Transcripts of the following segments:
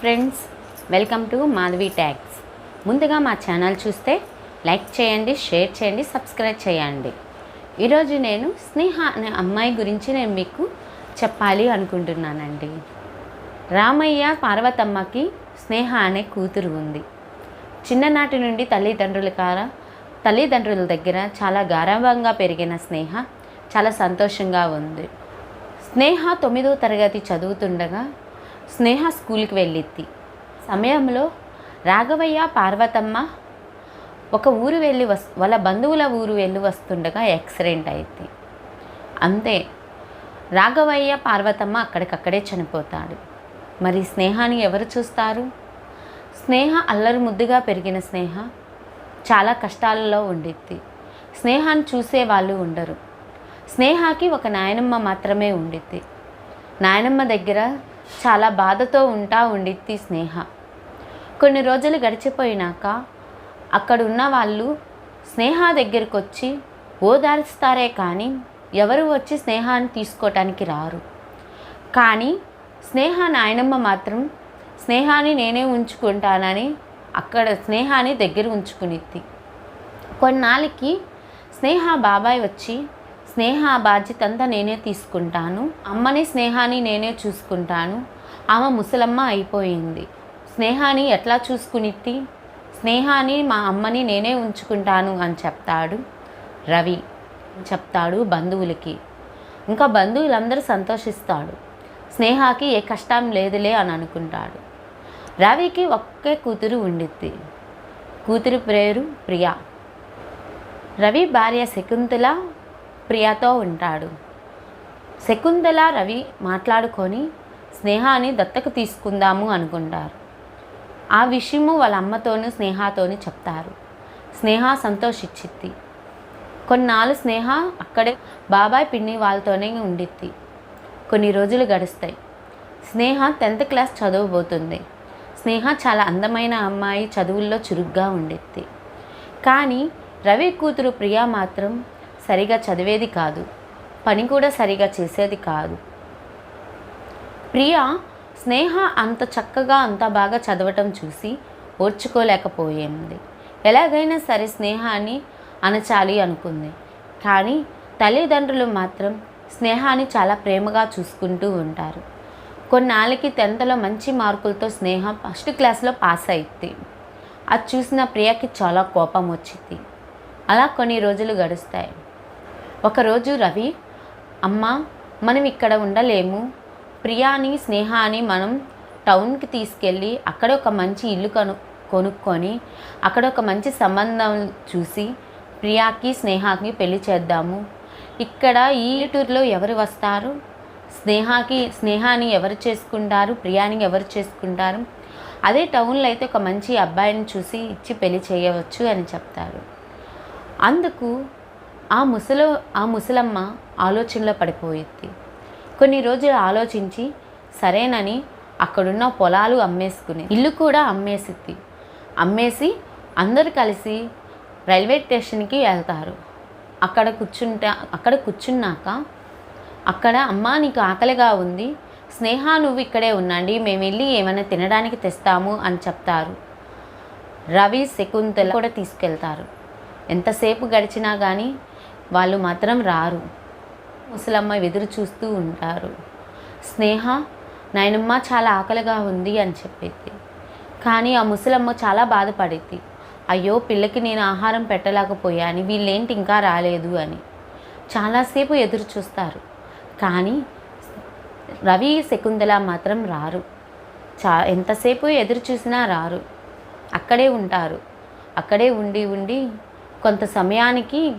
Friends welcome to Madhavi tags ముందుగా మా channel చూస్తే లైక్ చేయండి షేర్ చేయండి సబ్స్క్రైబ్ చేయండి. ఈరోజు నేను స్నేహ అనే అమ్మాయి గురించి నేను మీకు చెప్పాలి అనుకుంటున్నానండి. రామయ్య పార్వతమ్మకి స్నేహ అనే కూతురు ఉంది. చిన్ననాటి నుండి తల్లిదండ్రుల కార తల్లిదండ్రుల దగ్గర చాలా గారాభంగా పెరిగిన స్నేహ చాలా సంతోషంగా ఉంది. స్నేహ తొమ్మిదో తరగతి చదువుతుండగా స్నేహ స్కూల్కి వెళ్ళిద్ది. సమయంలో రాఘవయ్య పార్వతమ్మ ఒక ఊరు వెళ్ళి వస్ వాళ్ళ బంధువుల ఊరు వెళ్ళి వస్తుండగా యాక్సిడెంట్ అయింది అంతే. రాఘవయ్య పార్వతమ్మ అక్కడికక్కడే చనిపోతాడు. మరి స్నేహాన్ని ఎవరు చూస్తారు? స్నేహ అల్లరి ముద్దుగా పెరిగిన స్నేహ చాలా కష్టాలలో ఉండిద్ది. స్నేహాన్ని చూసే వాళ్ళు ఉండరు. స్నేహకి ఒక నాయనమ్మ మాత్రమే ఉండిద్ది. నాయనమ్మ దగ్గర చాలా బాధతో ఉంటా ఉండిద్ది స్నేహ. కొన్ని రోజులు గడిచిపోయినాక అక్కడ ఉన్న వాళ్ళు స్నేహ దగ్గరికి వచ్చి ఓదార్స్తారే కానీ ఎవరు వచ్చి స్నేహాన్ని తీసుకోవటానికి రారు. కానీ స్నేహ నాయనమ్మ మాత్రం స్నేహాన్ని నేనే ఉంచుకుంటానని అక్కడ స్నేహాన్ని దగ్గర ఉంచుకునిద్ది. కొన్నాళ్ళకి స్నేహ బాబాయ్ వచ్చి స్నేహ బాధ్యత అంతా నేనే తీసుకుంటాను. అమ్మని స్నేహాన్ని నేనే చూసుకుంటాను. ఆమె ముసలమ్మ అయిపోయింది. స్నేహాన్ని ఎట్లా చూసుకునిద్ది? స్నేహాన్ని మా అమ్మని నేనే ఉంచుకుంటాను అని చెప్తాడు రవి. చెప్తాడు బంధువులకి. ఇంకా బంధువులందరూ సంతోషిస్తాడు. స్నేహాకి ఏ కష్టం లేదులే అని అనుకుంటాడు. రవికి ఒక్కే కూతురు ఉండిద్ది. కూతురు పేరు ప్రియా. రవి భార్య శకుంతల ప్రియాతో ఉంటాడు. శకుంతల రవి మాట్లాడుకొని స్నేహాన్ని దత్తకు తీసుకుందాము అనుకుంటారు. ఆ విషయము వాళ్ళ అమ్మతోనూ స్నేహతోనూ చెప్తారు. స్నేహ సంతోషిచ్చిద్ది కొన్నాళ్ళు స్నేహ అక్కడే బాబాయ్ పిన్ని వాళ్ళతోనే ఉండిద్ది. కొన్ని రోజులు గడుస్తాయి. స్నేహ టెన్త్ క్లాస్ చదవబోతుంది. స్నేహ చాలా అందమైన అమ్మాయి చదువుల్లో చురుగ్గా ఉండిద్ది. కానీ రవి కూతురు ప్రియా మాత్రం సరిగా చదివేది కాదు. పని కూడా సరిగా చేసేది కాదు. ప్రియా స్నేహ అంత చక్కగా అంత బాగా చదవటం చూసి ఓర్చుకోలేకపోయింది. ఎలాగైనా సరే స్నేహాన్ని అనచాలి అనుకుంది. కానీ తల్లిదండ్రులు మాత్రం స్నేహాన్ని చాలా ప్రేమగా చూసుకుంటూ ఉంటారు. కొన్నాళ్ళకి టెన్త్లో మంచి మార్కులతో స్నేహ ఫస్ట్ క్లాస్లో పాస్ అయింది. అది చూసిన ప్రియకి చాలా కోపం వచ్చింది. అలా కొన్ని రోజులు గడుస్తాయి. ఒకరోజు రవి అమ్మ మనం ఇక్కడ ఉండలేము. ప్రియాని స్నేహాని మనం టౌన్కి తీసుకెళ్ళి అక్కడ ఒక మంచి ఇల్లు కను కొనుక్కొని అక్కడ ఒక మంచి సంబంధం చూసి ప్రియాకి స్నేహాకి పెళ్ళి చేద్దాము. ఇక్కడ ఈ టూర్లో ఎవరు వస్తారు? స్నేహాకి స్నేహాన్ని ఎవరు చేసుకుంటారు? ప్రియాని ఎవరు చేసుకుంటారు? అదే టౌన్లో అయితే ఒక మంచి అబ్బాయిని చూసి ఇచ్చి పెళ్ళి చేయవచ్చు అని చెప్తారు. అందుకు ఆ ముసలు ఆ ముసలమ్మ ఆలోచనలో పడిపోయింది కొన్ని రోజులు ఆలోచించి సరేనని అక్కడున్న పొలాలు అమ్మేసుకుని ఇల్లు కూడా అమ్మేసిద్ది. అమ్మేసి అందరు కలిసి రైల్వే స్టేషన్కి వెళ్తారు. అక్కడ కూర్చుంటా అక్కడ కూర్చున్నాక అక్కడ అమ్మ నీకు ఆకలిగా ఉంది. స్నేహ నువ్వు ఇక్కడే ఉండండి. మేము వెళ్ళి ఏమైనా తినడానికి తెస్తాము అని చెప్తారు. రవి శకుంతల కూడా తీసుకెళ్తారు. ఎంతసేపు గడిచినా కానీ వాళ్ళు మాత్రం రారు. ముసలమ్మ ఎదురు చూస్తూ ఉంటారు. స్నేహ నాయనమ్మ చాలా ఆకలిగా ఉంది అని చెప్పేది. కానీ ఆ ముసలమ్మ చాలా బాధపడేది. అయ్యో పిల్లకి నేను ఆహారం పెట్టలేకపోయాను వీళ్ళేంటి ఇంకా రాలేదు అని. చాలాసేపు ఎదురు చూస్తారు. కానీ రవి శకుంతల మాత్రం రారు. చా ఎంతసేపు ఎదురు చూసినా రారు. అక్కడే ఉంటారు. అక్కడే ఉండి ఉండి కొంత సమయానికి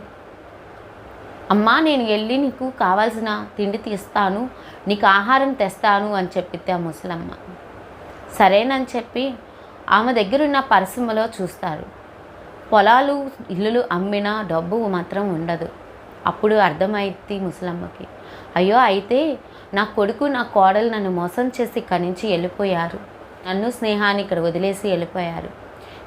అమ్మా నేను వెళ్ళి నీకు కావాల్సిన తిండి తీస్తాను నీకు ఆహారం తెస్తాను అని చెప్పితే ఆ ముసలమ్మ. సరేనని చెప్పి ఆమె దగ్గరున్న పరిశ్రమలో చూస్తారు. పొలాలు ఇల్లులు అమ్మిన డబ్బు మాత్రం ఉండదు. అప్పుడు అర్థమైంది ముసలమ్మకి. అయ్యో అయితే నా కొడుకు నా కోడలు నన్ను మోసం చేసి ఇక్కడి నుంచి వెళ్ళిపోయారు. నన్ను స్నేహాన్ని ఇక్కడ వదిలేసి వెళ్ళిపోయారు.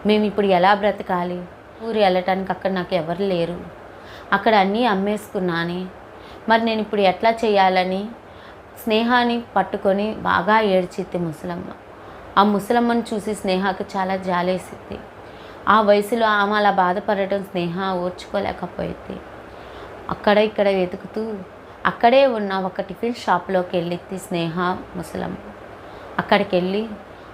మేము ఇప్పుడు ఎలా బ్రతకాలి? ఊరు వెళ్ళటానికి అక్కడ నాకు ఎవరు లేరు. అక్కడ అన్నీ అమ్మేసుకున్నాని. మరి నేను ఇప్పుడు ఎట్లా చేయాలని స్నేహాన్ని పట్టుకొని బాగా ఏడ్చిద్ది ముసలమ్మ. ఆ ముసలమ్మను చూసి స్నేహకు చాలా జాలేసింది ఆ వయసులో ఆమె అలా బాధపడటం స్నేహ ఓర్చుకోలేకపోయింది అక్కడ ఇక్కడ వెతుకుతూ అక్కడే ఉన్న ఒక టిఫిన్ షాప్లోకి వెళ్ళింది స్నేహ ముసలమ్మ. అక్కడికి వెళ్ళి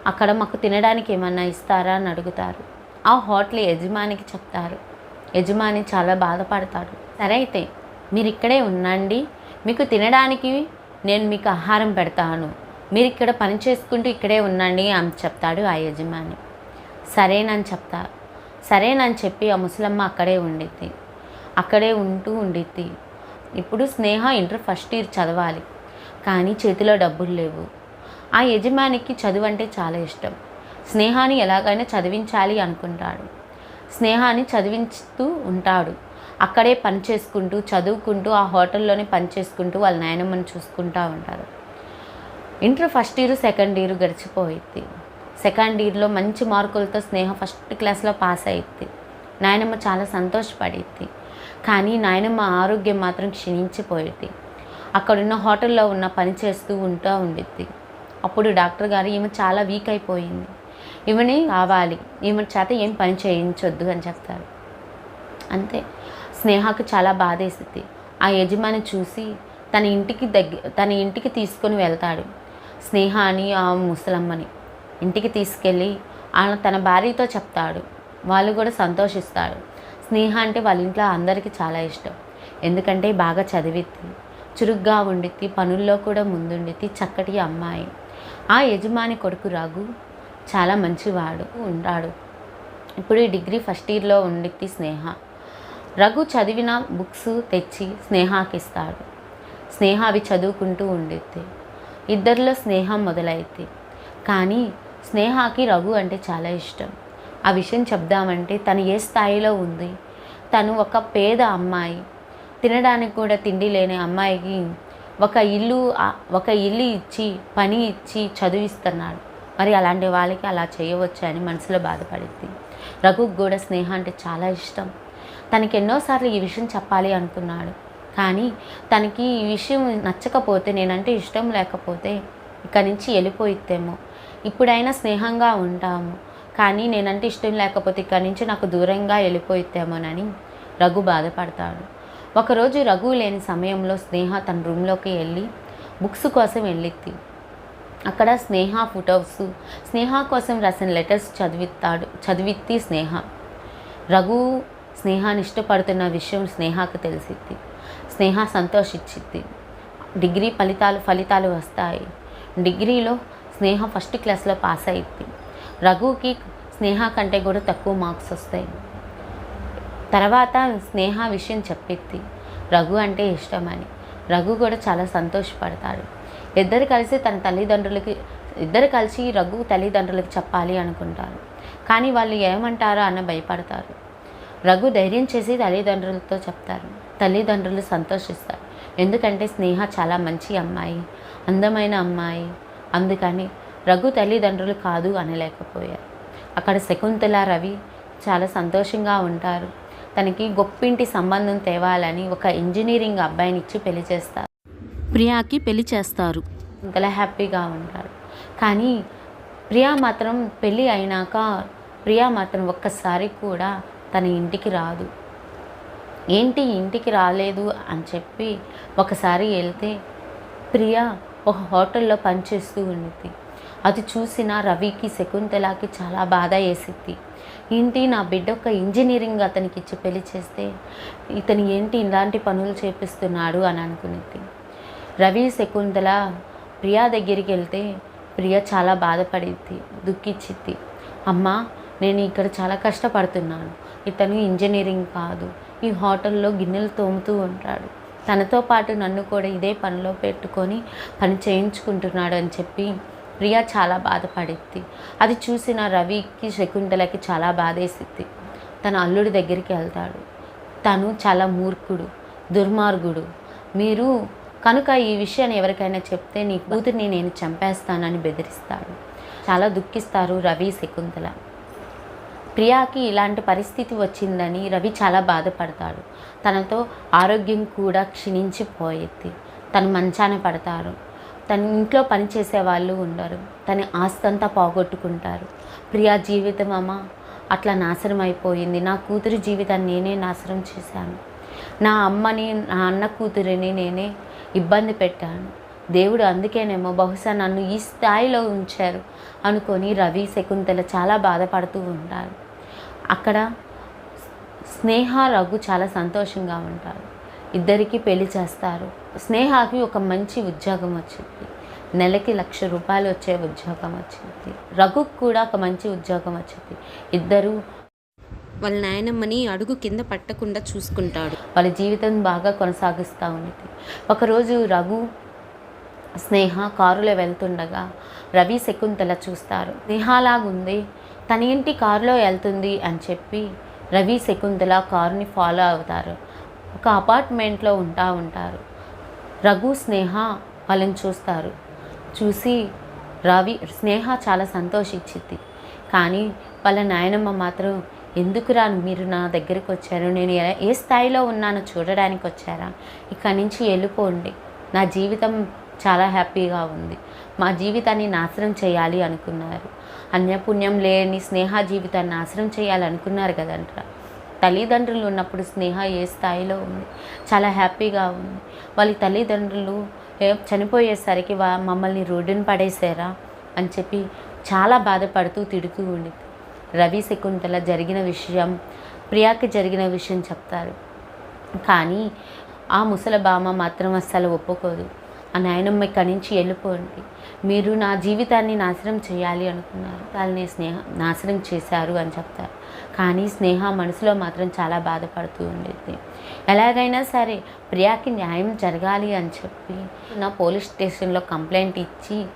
అక్కడ మాకు తినడానికి ఏమన్నా ఇస్తారా అని అడుగుతారు. ఆ హోటల్ యజమానికి చెప్తారు. యజమాని చాలా బాధపడతాడు. సరే అయితే మీరు ఇక్కడే ఉండండి. మీకు తినడానికి నేను మీకు ఆహారం పెడతాను. మీరు ఇక్కడ పని చేసుకుంటూ ఇక్కడే ఉండండి అని చెప్తాడు ఆ యజమాని. సరేనని చెప్తా. సరేనని చెప్పి ఆ ముసలమ్మ అక్కడే ఉండిద్ది. అక్కడే ఉంటూ ఉండిద్ది. ఇప్పుడు స్నేహ ఇంటర్ ఫస్ట్ ఇయర్ చదవాలి. కానీ చేతిలో డబ్బులు లేవు. ఆ యజమానికి చదువు అంటే చాలా ఇష్టం. స్నేహాన్ని ఎలాగైనా చదివించాలి అనుకుంటాడు. స్నేహాన్ని చదివించుతూ ఉంటాడు. అక్కడే పని చేసుకుంటూ చదువుకుంటూ ఆ హోటల్లోనే పని చేసుకుంటూ వాళ్ళ నాయనమ్మని చూసుకుంటూ ఉంటారు. Inter first year second year గడిచిపోయిద్ది. Second ఇయర్లో మంచి మార్కులతో స్నేహ ఫస్ట్ క్లాస్లో పాస్ అయ్యిద్ది నాయనమ్మ చాలా సంతోషపడిద్ది. కానీ నాయనమ్మ ఆరోగ్యం మాత్రం క్షీణించిపోయింది అక్కడున్న హోటల్లో ఉన్న పని చేస్తూ ఉంటూ ఉండిద్ది. అప్పుడు డాక్టర్ గారు ఈమె చాలా వీక్ అయిపోయింది. ఈమెని కావాలి. ఈమె చేత ఏం పని చేయించొద్దు అని చెప్తారు. అంతే. స్నేహకు చాలా బాధేసింది ఆ యజమాని చూసి తన ఇంటికి దగ్గర తన ఇంటికి తీసుకొని వెళ్తాడు. స్నేహ అని ఆ ముసలమ్మని. ఇంటికి తీసుకెళ్ళి ఆయన తన భార్యతో చెప్తాడు. వాళ్ళు కూడా సంతోషిస్తాడు స్నేహ అంటే వాళ్ళ ఇంట్లో అందరికీ చాలా ఇష్టం. ఎందుకంటే బాగా చదివిద్ది. చురుగ్గా ఉండిద్ది. పనుల్లో కూడా ముందుండిద్ది. చక్కటి అమ్మాయి. ఆ యజమాని కొడుకు రాగు చాలా మంచివాడు ఉంటాడు ఇప్పుడు ఈ డిగ్రీ ఫస్ట్ ఇయర్లో ఉండిద్ది స్నేహ. రఘు చదివిన బుక్స్ తెచ్చి స్నేహకి ఇస్తాడు స్నేహ అవి చదువుకుంటూ ఉండిద్ది. ఇద్దరిలో స్నేహం మొదలైద్ది. కానీ స్నేహకి రఘు అంటే చాలా ఇష్టం. ఆ విషయం చెప్దామంటే తను ఏ స్థాయిలో ఉంది? తను ఒక పేద అమ్మాయి. తినడానికి కూడా తిండి లేని అమ్మాయికి ఒక ఇల్లు ఒక ఇల్లు ఇచ్చి పని ఇచ్చి చదివిస్తున్నాడు. మరి అలాంటి వాళ్ళకి అలా చేయవచ్చు అని మనసులో బాధపడింది. రఘుకు కూడా స్నేహ అంటే చాలా ఇష్టం. తనకి ఎన్నోసార్లు ఈ విషయం చెప్పాలి అనుకున్నాడు. కానీ తనకి ఈ విషయం నచ్చకపోతే నేనంటే ఇష్టం లేకపోతే ఇక్కడి నుంచి వెళ్ళిపోయిద్దేమో. ఇప్పుడైనా స్నేహంగా ఉంటాము. కానీ నేనంటే ఇష్టం లేకపోతే ఇక్కడి నుంచి నాకు దూరంగా వెళ్ళిపోయిద్దేమోనని రఘు బాధపడతాడు. ఒకరోజు రఘు లేని సమయంలో స్నేహ తన రూమ్లోకి వెళ్ళి బుక్స్ కోసం వెళ్ళిద్ది. అక్కడ స్నేహ ఫొటోస్. స్నేహ కోసం రాసిన లెటర్స్ చదివిస్తాడు చదివిత్తి స్నేహ. రఘు స్నేహాన్ని ఇష్టపడుతున్న విషయం స్నేహకు తెలిసిద్ది. స్నేహ సంతోషించిద్ది డిగ్రీ ఫలితాలు ఫలితాలు వస్తాయి. డిగ్రీలో స్నేహ ఫస్ట్ క్లాస్లో పాస్ అయింది రఘుకి స్నేహ కంటే కూడా తక్కువ మార్క్స్ వస్తాయి. తర్వాత స్నేహ విషయం చెప్పిద్ది. రఘు అంటే ఇష్టమని. రఘు కూడా చాలా సంతోషపడతాడు. ఇద్దరు కలిసి తన తల్లిదండ్రులకి ఇద్దరు కలిసి రఘు తల్లిదండ్రులకు చెప్పాలి అనుకుంటారు. కానీ వాళ్ళు ఏమంటారో అన్న భయపడతారు. రఘు ధైర్యం చేసి తల్లిదండ్రులతో చెప్తారు. తల్లిదండ్రులు సంతోషిస్తారు. ఎందుకంటే స్నేహ చాలా మంచి అమ్మాయి అందమైన అమ్మాయి. అందుకని రఘు తల్లిదండ్రులు కాదు అనలేకపోయారు. అక్కడ శకుంతల రవి చాలా సంతోషంగా ఉంటారు. తనకి గొప్పింటి సంబంధం తేవాలని ఒక ఇంజనీరింగ్ అబ్బాయిని ఇచ్చి పెళ్ళి చేస్తారు. ప్రియాకి పెళ్ళి చేస్తారు. ఇంతలా హ్యాపీగా ఉంటారు. కానీ ప్రియా మాత్రం పెళ్ళి అయినాక ప్రియా మాత్రం ఒక్కసారి కూడా తన ఇంటికి రాదు. ఏంటి ఇంటికి రాలేదు అని చెప్పి ఒకసారి వెళ్తే ప్రియా ఒక హోటల్లో పనిచేస్తూ ఉండిద్ది. అది చూసిన రవికి శకుంతలాకి చాలా బాధ వేసిద్ది. ఏంటి నా బిడ్డ ఒక ఇంజనీరింగ్ అతనికి ఇచ్చి పెళ్ళి చేస్తే ఇతను ఏంటి ఇలాంటి పనులు చేపిస్తున్నాడు అని అనుకునేది రవి శకుంతల ప్రియా దగ్గరికి వెళ్తే ప్రియ చాలా బాధపడిద్ది దుఃఖించింది. అమ్మా నేను ఇక్కడ చాలా కష్టపడుతున్నాను. ఇతను ఇంజనీరింగ్ కాదు. ఈ హోటల్లో గిన్నెలు తోముతూ ఉంటాడు. తనతో పాటు నన్ను కూడా ఇదే పనిలో పెట్టుకొని పని చేయించుకుంటున్నాడు అని చెప్పి ప్రియా చాలా బాధపడిద్ది అది చూసిన రవికి శకుంతలకి చాలా బాధేసిద్ది తన అల్లుడి దగ్గరికి వెళ్తాడు. తను చాలా మూర్ఖుడు దుర్మార్గుడు. మీరు కనుక ఈ విషయాన్ని ఎవరికైనా చెప్తే నీ కూతుర్ని నేను చంపేస్తానని బెదిరిస్తాడు. చాలా దుఃఖిస్తారు రవి శకుంతల. ప్రియాకి ఇలాంటి పరిస్థితి వచ్చిందని రవి చాలా బాధపడతాడు. తనతో ఆరోగ్యం కూడా క్షీణించిపోయేది. తను మంచాన పడతారు. తన ఇంట్లో పని చేసే వాళ్ళు ఉండరు. తన ఆస్తి అంతా పోగొట్టుకుంటారు. ప్రియా జీవితం అమ్మ అట్లా నాశనం అయిపోయింది నా కూతురి జీవితాన్ని నేనే నాశనం చేశాను. నా అమ్మని నా అన్న కూతురిని నేనే ఇబ్బంది పెట్టాను. దేవుడు అందుకేనేమో బహుశా నన్ను ఈ స్థాయిలో ఉంచారు అనుకొని రవి శకుంతల చాలా బాధపడుతూ ఉంటారు. అక్కడ స్నేహ రఘు చాలా సంతోషంగా ఉంటారు. ఇద్దరికి పెళ్ళి చేస్తారు. స్నేహకి ఒక మంచి ఉద్యోగం వచ్చింది. నెలకి లక్ష రూపాయలు వచ్చే ఉద్యోగం వచ్చింది. రఘుకు కూడా ఒక మంచి ఉద్యోగం వచ్చింది. ఇద్దరు వాళ్ళ నాయనమ్మని అడుగు కింద పట్టకుండా చూసుకుంటాడు. వాళ్ళ జీవితం బాగా కొనసాగిస్తూ ఉంది ఒకరోజు రఘు స్నేహ కారులో వెళ్తుండగా రవి శకుంతల చూస్తారు. స్నేహలాగుంది. తన ఇంటి కారులో వెళ్తుంది అని చెప్పి రవి శకుంతల కారుని ఫాలో అవుతారు. ఒక అపార్ట్మెంట్లో ఉంటా ఉంటారు. రఘు స్నేహ వాళ్ళని చూస్తారు. చూసి రవి స్నేహ చాలా సంతోషించింది. కానీ వాళ్ళ నాయనమ్మ మాత్రం ఎందుకు రాను మీరు నా దగ్గరికి వచ్చారు? నేను ఎలా- ఏ స్థాయిలో ఉన్నానో చూడడానికి వచ్చారా? ఇక్కడి నుంచి వెళ్ళిపోండి. నా జీవితం చాలా హ్యాపీగా ఉంది. మా జీవితాన్ని నాశనం చేయాలి అనుకున్నారు. అన్యపుణ్యం లేని స్నేహ జీవితాన్ని నాశనం చేయాలి అనుకున్నారు కదంటారా. తల్లిదండ్రులు ఉన్నప్పుడు స్నేహ ఏ స్థాయిలో ఉంది? చాలా హ్యాపీగా ఉంది. వాళ్ళ తల్లిదండ్రులు చనిపోయేసరికి వా మమ్మల్ని రోడ్డున పడేసారా అని చెప్పి చాలా బాధపడుతూ తిడుతూ ఉండి రవి శకుంతల జరిగిన విషయం ప్రియాకి జరిగిన విషయం చెప్తారు. కానీ ఆ ముసలబామ మాత్రం అస్సలు ఒప్పుకోదు. ఆ నాయనమ్మ ఇక్కడి నుంచి వెళ్ళిపోండి. మీరు నా జీవితాన్ని నాశనం చేయాలి అనుకున్నారు. వాళ్ళని స్నేహ నాశనం చేశారు అని చెప్తారు. కానీ స్నేహ మనసులో మాత్రం చాలా బాధపడుతూ ఉండేది. ఎలాగైనా సరే ప్రియాకి న్యాయం జరగాలి అని చెప్పి నా పోలీస్ స్టేషన్లో కంప్లైంట్ ఇచ్చి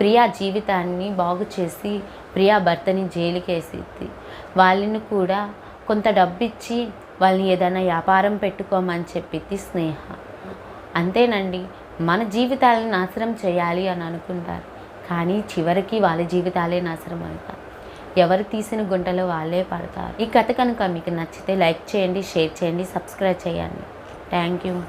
ప్రియా జీవితాన్ని బాగు చేసి ప్రియా భర్తని జైలుకేసిద్ది వాళ్ళని కూడా కొంత డబ్బిచ్చి వాళ్ళని ఏదైనా వ్యాపారం పెట్టుకోమని చెప్పింది స్నేహ. అంతేనండి మన జీవితాలను నాశనం చేయాలి అని అనుకుంటారు. కానీ చివరికి వాళ్ళ జీవితాలే నాశనం అవుతారు ఎవరు తీసిన గుంటలో వాళ్ళే పడతారు. ఈ కథ కనుక మీకు నచ్చితే లైక్ చేయండి షేర్ చేయండి సబ్స్క్రైబ్ చేయండి. Thank you.